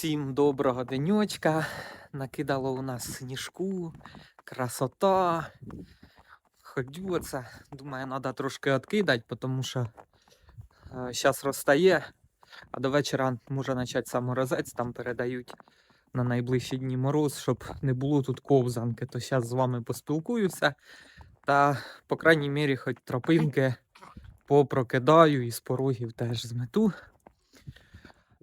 Всім доброго денечка. Накидало у нас сніжку, красота. Ходю оце. Думаю, треба трошки відкидати, тому що зараз розстає, а до вечора може почати саморозець, там передають на найближчі дні мороз, щоб не було тут ковзанки. То зараз з вами поспілкуюся. Та, по крайній мірі, хоч тропинки попрокидаю і з порогів теж змету.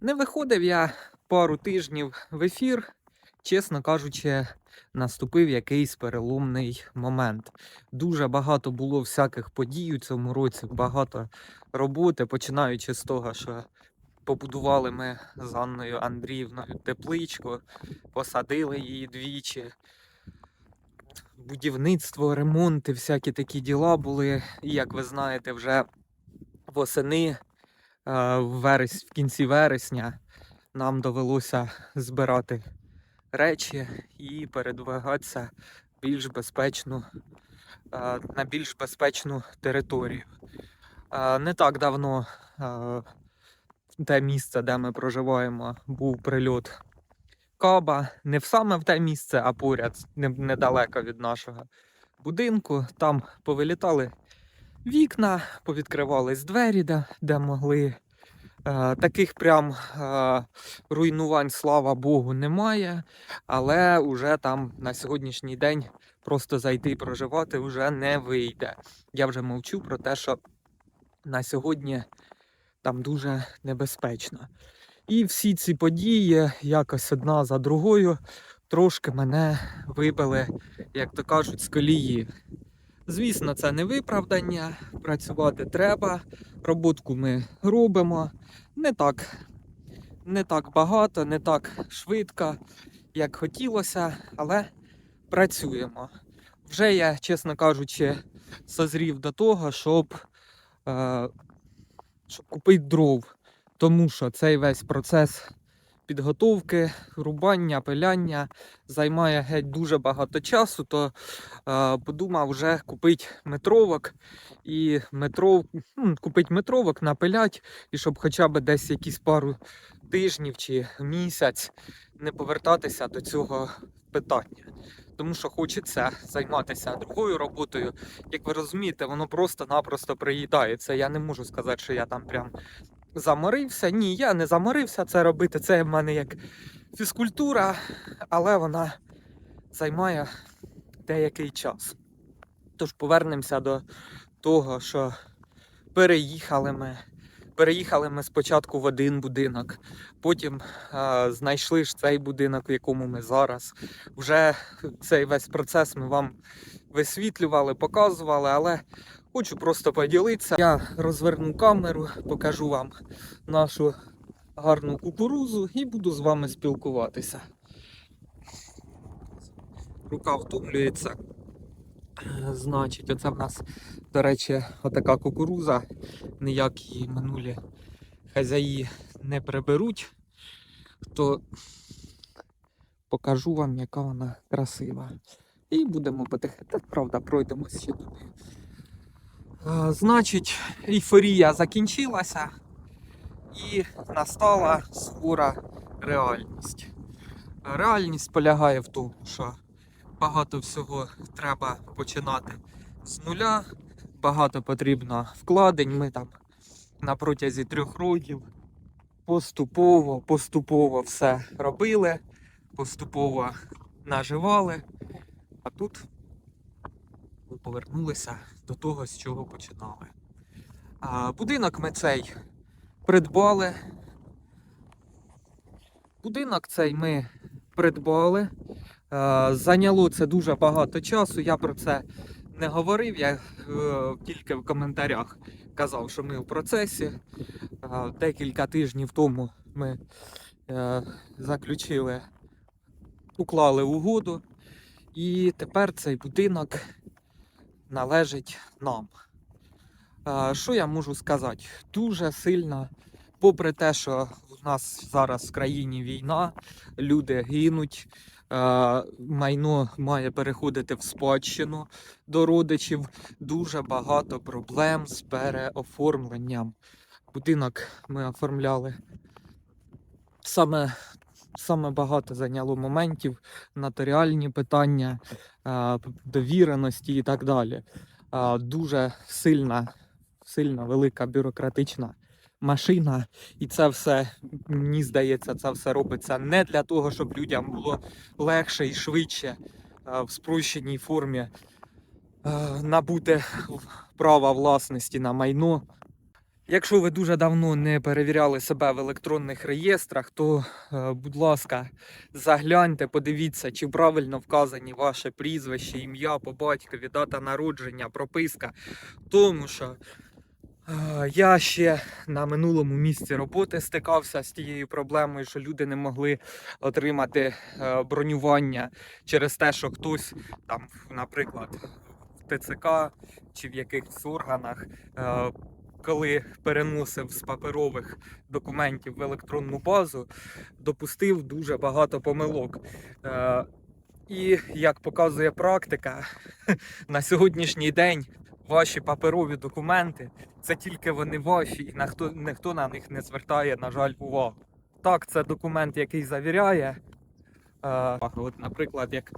Не виходив я пару тижнів в ефір. Чесно кажучи, наступив якийсь переломний момент. Дуже багато було всяких подій у цьому році, багато роботи, починаючи з того, що побудували ми з Анною Андріївною тепличку, посадили її двічі. Будівництво, ремонти, всякі такі діла були. І як ви знаєте, вже восени, е, в, верес... в кінці вересня нам довелося збирати речі і передвигатися більш безпечну, е, на більш безпечну територію. Е, Не так давно е, те місце, де ми проживаємо, був прильот Каба. Не саме в те місце, а поряд, недалеко від нашого будинку. Там повилітали вікна, повідкривались двері, де, де могли. Е, таких прям е, руйнувань, слава Богу, немає. Але вже там на сьогоднішній день просто зайти і проживати вже не вийде. Я вже мовчу про те, що на сьогодні там дуже небезпечно. І всі ці події, якось одна за другою, трошки мене вибили, як то кажуть, з колії. Звісно, це не виправдання, працювати треба. Роботку ми робимо не так, не так багато, не так швидко, як хотілося, але працюємо. Вже я, чесно кажучи, созрів до того, щоб, е, щоб купити дров. Тому що цей весь процес підготовки, рубання, пиляння займає геть дуже багато часу, то е, подумав вже купити метровок і метров, купити метровок, напилять, і щоб хоча б десь якісь пару тижнів чи місяць не повертатися до цього питання. Тому що хочеться займатися другою роботою. Як ви розумієте, воно просто-напросто приїдається. Я не можу сказати, що я там прям заморився. Ні, я не заморився це робити. Це в мене як фізкультура, але вона займає деякий час. Тож повернемося до того, що переїхали ми. Переїхали ми спочатку в один будинок, потім е, знайшли ж цей будинок, в якому ми зараз. Вже цей весь процес ми вам висвітлювали, показували, але хочу просто поділитися. Я розверну камеру, покажу вам нашу гарну кукурузу і буду з вами спілкуватися. Рука втомлюється. Значить, оце в нас, до речі, отака кукуруза. Ніяк її минулі хазяї не приберуть, то покажу вам, яка вона красива. І будемо потихеньку, правда, пройдемо ще. Е, Значить, ейфорія закінчилася і настала скора реальність. Реальність полягає в тому, що багато всього треба починати з нуля, багато потрібно вкладень. Ми там на протязі трьох років поступово, поступово все робили, поступово наживали. А тут повернулися до того, з чого починали. А, будинок ми цей придбали. Будинок цей ми придбали. Е, Зайняло це дуже багато часу. Я про це не говорив. Я е, тільки в коментарях казав, що ми в процесі. Е, Декілька тижнів тому ми е, заключили, уклали угоду, і тепер цей будинок належить нам. Е, Що я можу сказати? Дуже сильно, попри те, що у нас зараз в країні війна, люди гинуть, е, майно має переходити в спадщину до родичів. Дуже багато проблем з переоформленням. Будинок ми оформляли саме саме багато зайняло моментів, нотаріальні питання, довіреності і так далі. Е, Дуже сильна, сильна велика бюрократична машина, і це все, мені здається, це все робиться не для того, щоб людям було легше і швидше е, в спрощеній формі е, набути права власності на майно. Якщо ви дуже давно не перевіряли себе в електронних реєстрах, то, е, будь ласка, загляньте, подивіться, чи правильно вказані ваше прізвище, ім'я по батькові, дата народження, прописка. Тому що е, я ще на минулому місці роботи стикався з тією проблемою, що люди не могли отримати е, бронювання через те, що хтось там, наприклад, в ТЦК чи в якихось органах. Коли переносив з паперових документів в електронну базу, допустив дуже багато помилок. Е, і як показує практика, на сьогоднішній день ваші паперові документи це тільки вони ваші, і ніхто, ніхто на них не звертає, на жаль, увагу. Так, це документ, який завіряє. Е, от, наприклад, як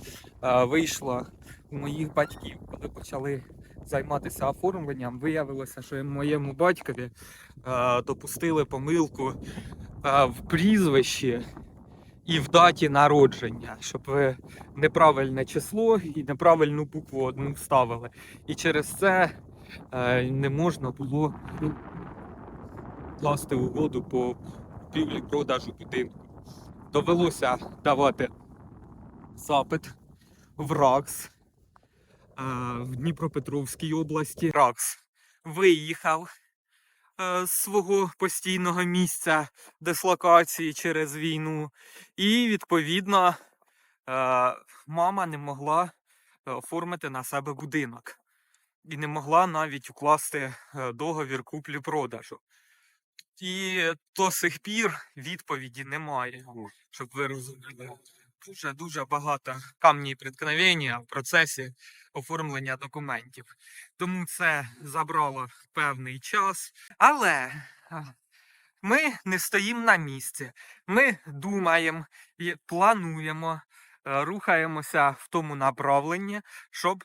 е, вийшло у моїх батьків, коли почали займатися оформленням, виявилося, що моєму батькові е, допустили помилку е, в прізвищі і в даті народження, щоб ви неправильне число і неправильну букву одну вставили. І через це е, не можна було ну, класти угоду по купівлі продажу будинку. Довелося давати запит в РАКС в Дніпропетровській області. РАКС виїхав е, з свого постійного місця дислокації через війну, і відповідно е, мама не могла оформити на себе будинок і не могла навіть укласти е, договір куплі-продажу. І до сих пір відповіді немає, щоб ви розуміли. Дуже дуже багато камні преткновення в процесі оформлення документів. Тому це забрало певний час. Але ми не стоїмо на місці. Ми думаємо і плануємо, е, рухаємося в тому направленні, щоб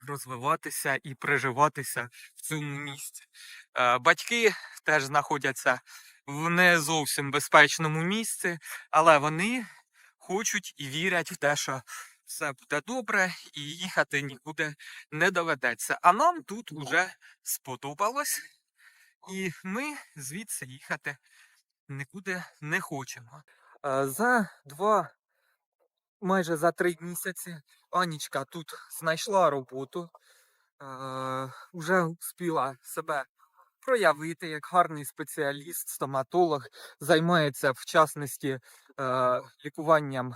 розвиватися і приживатися в цьому місці. Е, Батьки теж знаходяться в не зовсім безпечному місці, але вони хочуть і вірять в те, що все буде добре і їхати нікуди не доведеться. А нам тут уже сподобалось, і ми звідси їхати нікуди не хочемо. Е, За два, майже за три місяці Анічка тут знайшла роботу, е, вже успіла себе проявити як гарний спеціаліст, стоматолог, займається в частності е, лікуванням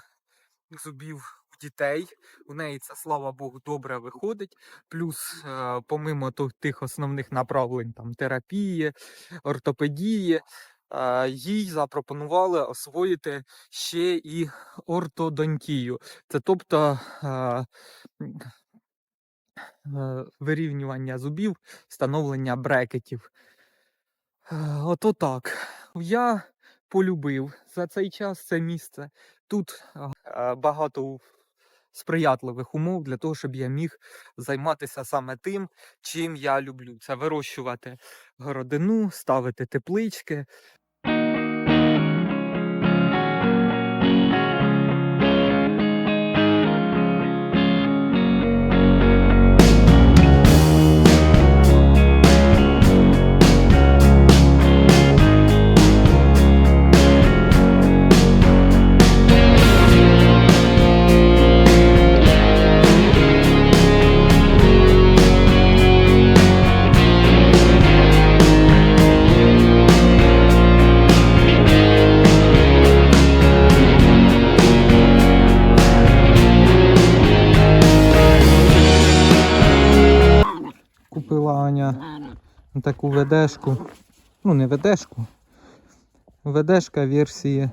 зубів у дітей. У неї це, слава Богу, добре виходить. Плюс, е, помимо тих основних направлень там, терапії, ортопедії, е, їй запропонували освоїти ще і ортодонтію. Це тобто е, вирівнювання зубів, встановлення брекетів. Е, Ото так. Я полюбив за цей час це місце. Тут е, багато сприятливих умов для того, щоб я міг займатися саме тим, чим я люблю. Це вирощувати городину, ставити теплички. Купила Аня таку ведешку. Ну, не ведешку. Ведешка версії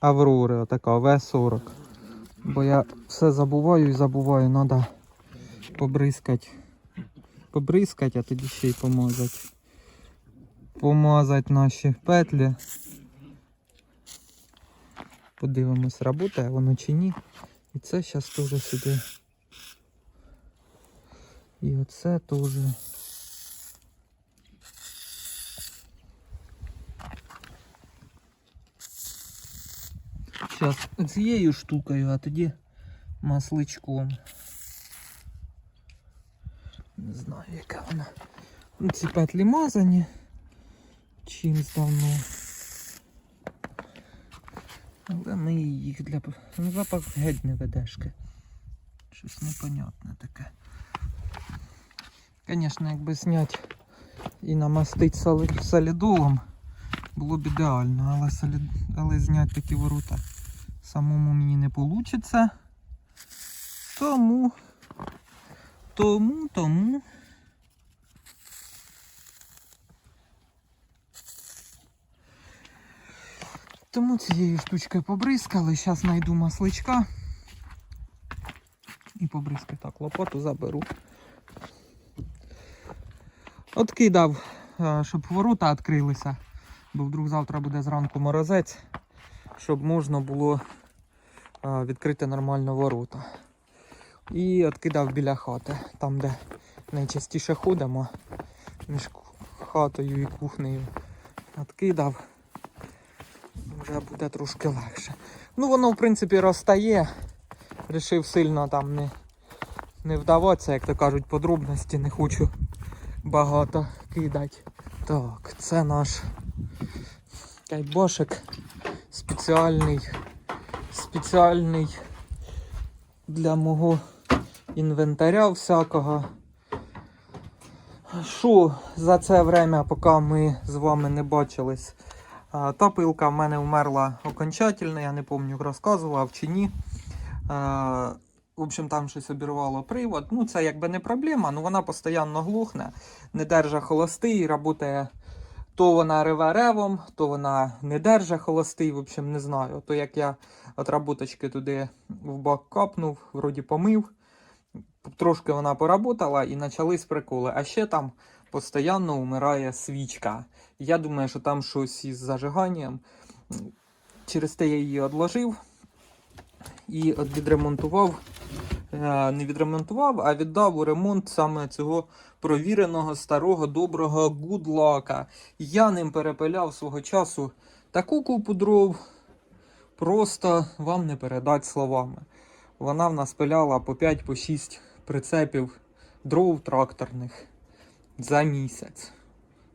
Аврори, отака В40. Бо я все забуваю і забуваю, треба побризкати. Побризкати, а тоді ще й помазати. Помазати наші петлі. Подивимось, работає воно чи ні. І це зараз теж сюди. І оце теж. Зараз цією штукою, а тоді масличком. Не знаю, яка вона. Ці петлі мазані. Чимсь давно. Але ми їх для. Ну, запах геть не ведешки. Щось непонятне таке. Звісно, якби зняти і намастити солідолом, було б ідеально, але, солід... але зняти такі ворота самому мені не вийде. Тому, тому, тому. Тому цією штучкою побризкали. Зараз знайду масличка. І побризкаю так, лопату заберу. Откидав, е, щоб ворота відкрилися, бо вдруг завтра буде зранку морозець, щоб можна було відкрити нормально ворота. І відкидав біля хати, там де найчастіше ходимо між хатою і кухнею. Відкидав вже буде трошки легше. Ну воно в принципі розтає. Рішив сильно там не, не вдаватися, як то кажуть, подробності не хочу багато кидати. Так, це наш кайбошик спеціальний, спеціальний для мого інвентаря всякого. Що за це время, поки ми з вами не бачились, Та пилка в мене вмерла окончательно, я не пам'ятаю, розказував чи ні. В общем, там щось обірвало привод. Ну, це якби не проблема, але вона постійно глухне, не держа холостий, працює. То вона реве ревом, то вона не держа холостий, в общем, не знаю. То як я от работочки туди в бак капнув, вроді помив, трошки вона поработала і почались приколи. А ще там постійно вмирає свічка. Я думаю, що там щось із зажиганням. Через те я її відложив і відремонтував. Е, Не відремонтував, а віддав у ремонт саме цього провіреного старого доброго гудлака. Я ним перепиляв свого часу таку купу дров. Просто вам не передати словами. Вона в нас пиляла по 5-6 прицепів дров тракторних за місяць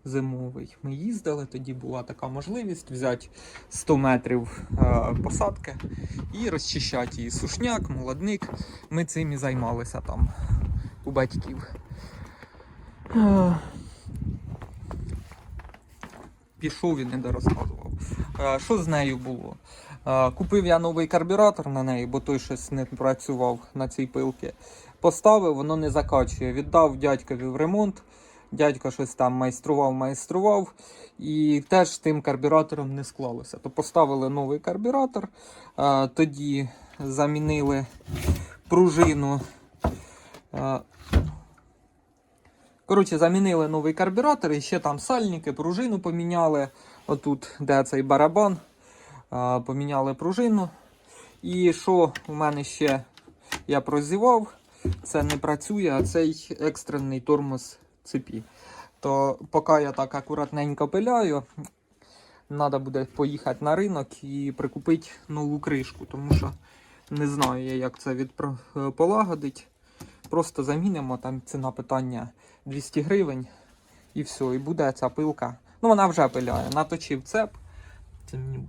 зимовий. Ми їздили, тоді була така можливість взяти 100 метрів е, посадки і розчищати її. Сушняк, молодник. Ми цим і займалися там у батьків. Е, Пішов і не дорозказував. Е, Що з нею було? Е, Купив я новий карбюратор на неї, бо той щось не працював на цій пилці. Поставив, воно не закачує. Віддав дядькові в ремонт. Дядько щось там майстрував, майстрував, і теж тим карбюратором не склалося. То поставили новий карбюратор, тоді замінили пружину. Коротше, замінили новий карбюратор і ще там сальники, пружину поміняли. Отут, де цей барабан, поміняли пружину. І що у мене ще я прозівав, це не працює, а цей екстрений тормоз цепі. То поки я так акуратненько пиляю, треба буде поїхати на ринок і прикупити нову кришку, тому що не знаю я, як це відпро- полагодить. Просто замінимо, там ціна питання 200 гривень і все, і буде ця пилка. Ну вона вже пиляє. Наточив цеп. Це мені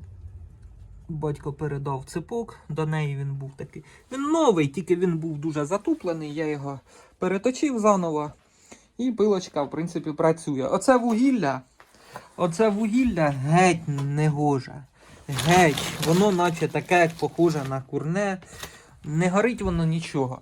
батько передав цепок, до неї він був такий. Він новий, тільки він був дуже затуплений, я його переточив заново. І пилочка, в принципі, працює. Оце вугілля. Оце вугілля геть не гоже. Геть. Воно наче таке, як похоже на курне. Не горить воно нічого.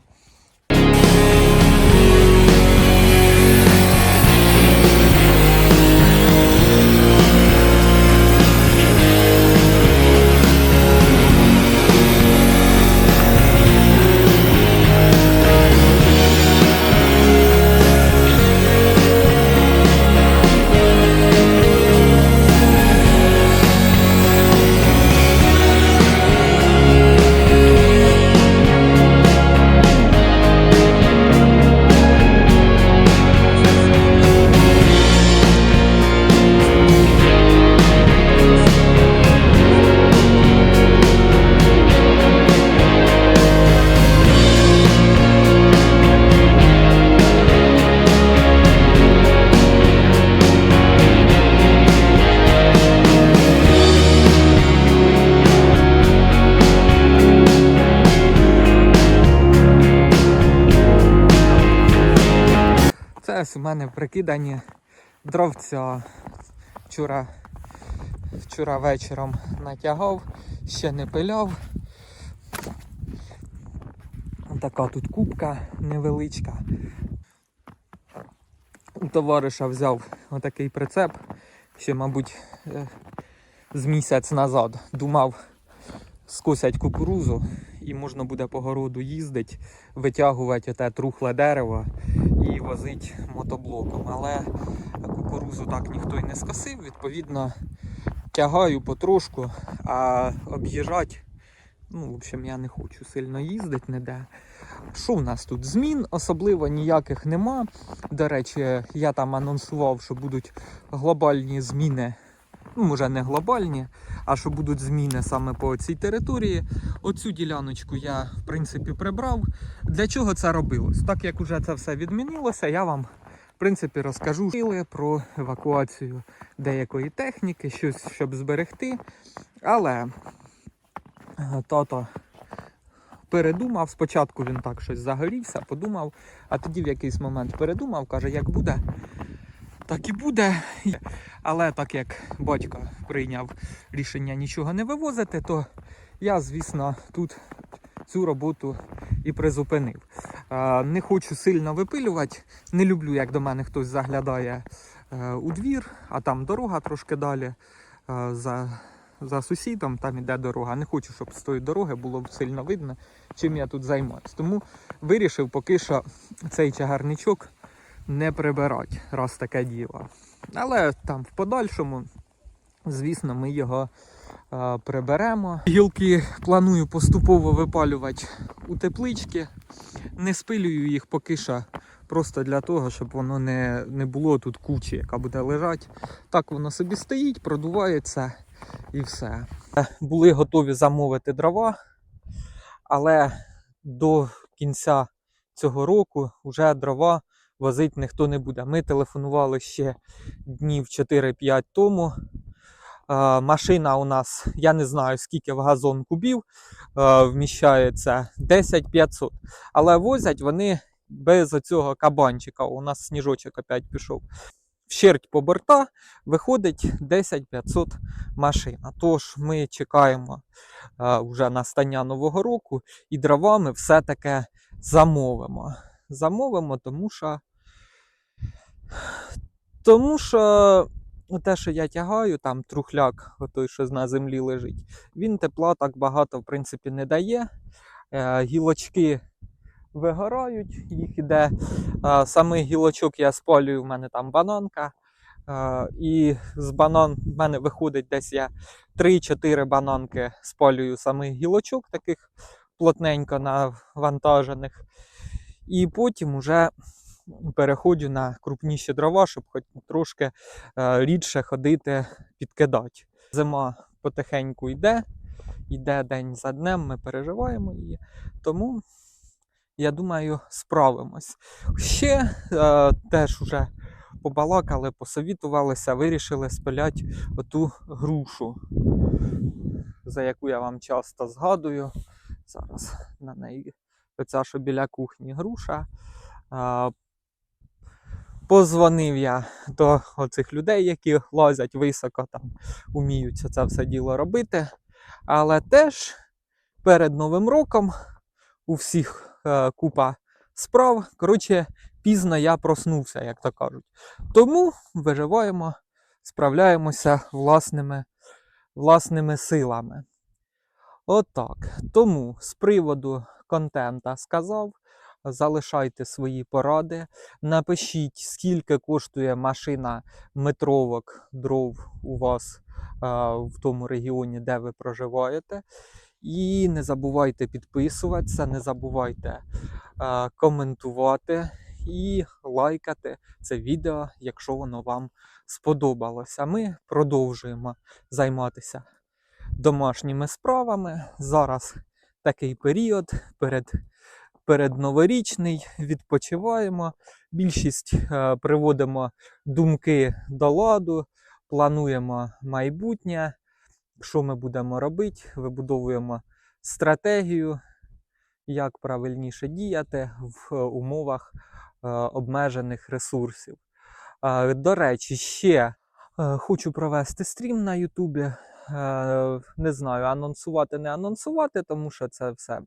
Прикидані дровця. Вчора, вчора вечором натягав, ще не пиляв. Така тут кубка невеличка. У товариша взяв отакий прицеп, ще, мабуть, е, з місяць назад. Думав, скосять кукурузу і можна буде по городу їздити, витягувати те трухле дерево і возити мотоблоком. Але кукурузу так ніхто й не скосив, відповідно, тягаю потрошку, а об'їжджати, ну, в общем, я не хочу сильно їздити ніде. Що в нас тут? Змін особливо ніяких нема. До речі, я там анонсував, що будуть глобальні зміни. Ну, може, не глобальні, а що будуть зміни саме по цій території. Оцю діляночку я, в принципі, прибрав. Для чого це робилось? Так як уже це все відмінилося, я вам, в принципі, розкажу про евакуацію деякої техніки, щось, щоб зберегти. Але е, тато передумав. Спочатку він так щось загорівся, подумав, а тоді в якийсь момент передумав, каже, як буде, так і буде. Але так як батько прийняв рішення нічого не вивозити, то я, звісно, тут цю роботу і призупинив. Не хочу сильно випилювати, не люблю, як до мене хтось заглядає е, у двір, а там дорога трошки далі. е, За, за сусідом там іде дорога. Не хочу, щоб з тої дороги було сильно видно, чим я тут займаюсь. Тому вирішив поки що цей чагарничок не прибирати, раз таке діло. Але там в подальшому, звісно, ми його е, приберемо. Гілки планую поступово випалювати у теплички. Не спилюю їх поки що. Просто для того, щоб воно не, не було тут кучі, яка буде лежати. Так воно собі стоїть, продувається і все. Були готові замовити дрова, але до кінця цього року вже дрова возити ніхто не буде. Ми телефонували ще днів 4-5 тому. Е, машина у нас, я не знаю скільки в газон кубів, е, вміщається 10-500. Але возять вони без оцього кабанчика. У нас сніжочок опять пішов. Вщерть по борта виходить 10-500 машин. А Тож ми чекаємо е, вже настання нового року і дрова ми все-таки замовимо. Замовимо, тому що. Тому що те, що я тягаю, там трухляк, той, що на землі лежить, він тепла так багато, в принципі, не дає. Е, гілочки вигорають, їх іде. Е, самих гілочок я спалюю, в мене там бананка. Е, і з банан в мене виходить десь я 3-4 бананки спалюю самих гілочок, таких плотненько навантажених. І потім уже переходжу на крупніші дрова, щоб хоч трошки е, рідше ходити, підкидати. Зима потихеньку йде, йде день за днем, ми переживаємо її. Тому, я думаю, справимось. Ще е, теж уже побалакали, посовітувалися, вирішили спиляти оту грушу, за яку я вам часто згадую. Зараз на неї оця, що біля кухні груша. Позвонив я до оцих людей, які лазять високо, там уміють це все діло робити. Але теж перед Новим роком у всіх е, купа справ. Коротше, пізно я проснувся, як то кажуть. Тому виживаємо, справляємося власними, власними силами. Отак. Тому з приводу контента сказав. Залишайте свої поради. Напишіть, скільки коштує машина метровок дров у вас а, в тому регіоні, де ви проживаєте. І не забувайте підписуватися, не забувайте а, коментувати і лайкати це відео, якщо воно вам сподобалося. Ми продовжуємо займатися домашніми справами. Зараз такий період перед передноворічний, відпочиваємо. Більшість е, приводимо думки до ладу, плануємо майбутнє, що ми будемо робити, вибудовуємо стратегію, як правильніше діяти в е, умовах обмежених ресурсів. Е, До речі, ще е, хочу провести стрім на Ютубі. Е, Не знаю, анонсувати, не анонсувати, тому що це все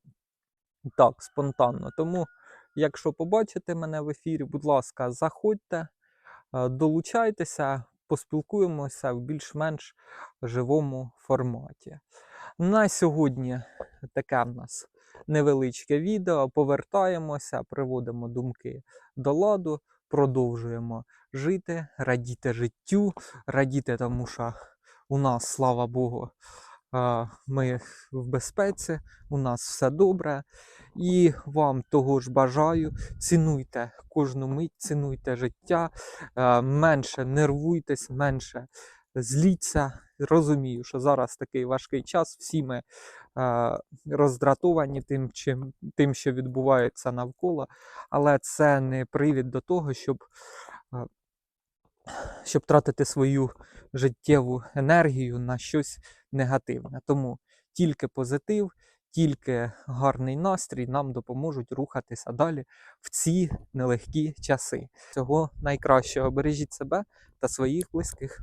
так, спонтанно. Тому, якщо побачите мене в ефірі, будь ласка, заходьте, е, долучайтеся, поспілкуємося в більш-менш живому форматі. На сьогодні таке в нас невеличке відео. Повертаємося, приводимо думки до ладу, продовжуємо жити, радіти життю, радіти тому, що у нас, слава Богу, ми в безпеці, у нас все добре. І вам того ж бажаю. Цінуйте кожну мить, цінуйте життя, е, менше нервуйтесь, менше зліться. Розумію, що зараз такий важкий час. Всі ми е, роздратовані тим, чим, тим, що відбувається навколо, але це не привід до того, щоб, щоб тратити свою життєву енергію на щось негативне. Тому тільки позитив, тільки гарний настрій нам допоможуть рухатися далі в ці нелегкі часи. Всього найкращого бережіть себе та своїх близьких.